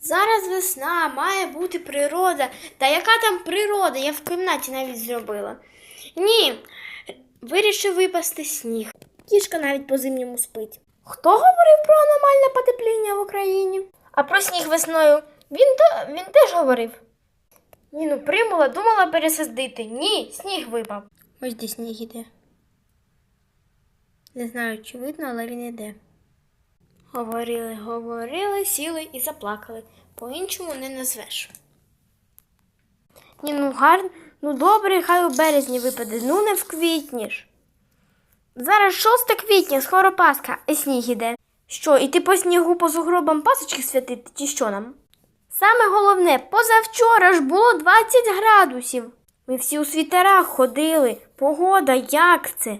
Зараз весна, має бути природа. Та яка там природа? Я в кімнаті навіть зробила. Ні, вирішив випасти сніг. Кішка навіть по зимньому спить. Хто говорив про аномальне потепління в Україні? А про сніг весною він, то, він теж говорив. Ні, ну примула, думала пересадити. Ні, сніг випав. Ось де сніг іде. Не знаю, чи видно, але він іде. Говорили, говорили, сіли і заплакали. По-іншому не назвеш. Ні, ну гарно, ну добре, хай у березні випаде, ну не в квітні ж. Зараз 6 квітня, скоро Пасха, і сніг іде. Що, іти по снігу по сугробам пасочки святити, чи що нам? Саме головне, позавчора ж було 20 градусів. Ми всі у світерах ходили. Погода, як це?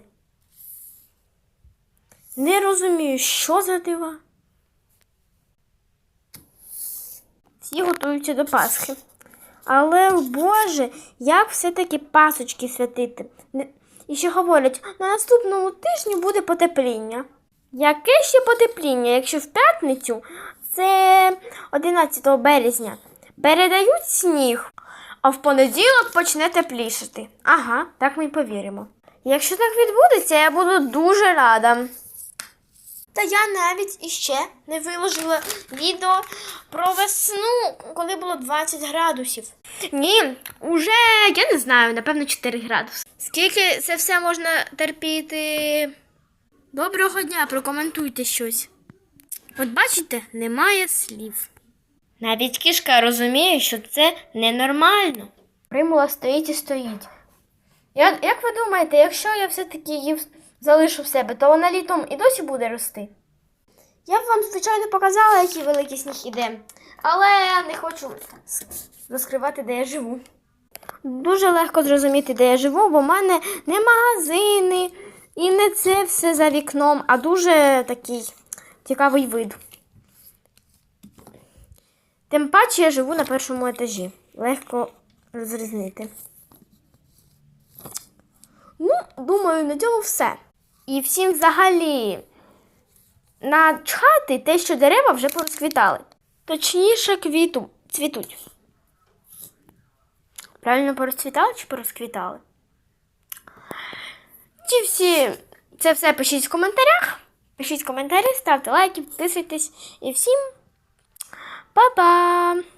Не розумію, що за дива. Всі готуються до Пасхи. Але, Боже, як все-таки пасочки святити? І ще говорять, на наступному тижні буде потепління. Яке ще потепління, якщо в п'ятницю це 11 березня передають сніг, а в понеділок почне теплішати. Ага, так ми й повіримо. Якщо так відбудеться, я буду дуже рада. Та я навіть іще не виложила відео про весну, коли було 20 градусів. Ні, уже я не знаю, напевно, 4 градуси. Скільки це все можна терпіти? Доброго дня, прокоментуйте щось. От бачите, немає слів. Навіть кішка розуміє, що це ненормально. Примула стоїть і стоїть. Я, як ви думаєте, якщо я все-таки її в- залишу в себе, то вона літом і досі буде рости? Я б вам, звичайно, показала, який великий сніг іде, але не хочу розкривати, де я живу. Дуже легко зрозуміти, де я живу, бо в мене не магазини і не це все за вікном, а дуже такий цікавий вид. Тим паче я живу на першому етажі. Легко розрізнити. Ну, думаю, на цьому все. І всім взагалі начхати те, що дерева вже порозквітали. Точніше, квіту цвітуть. Правильно порозцвітали чи порозквітали? Ці всі це все пишіть в коментарях. Пишіть коментарі, ставте лайки, підписуйтесь і всім па-па!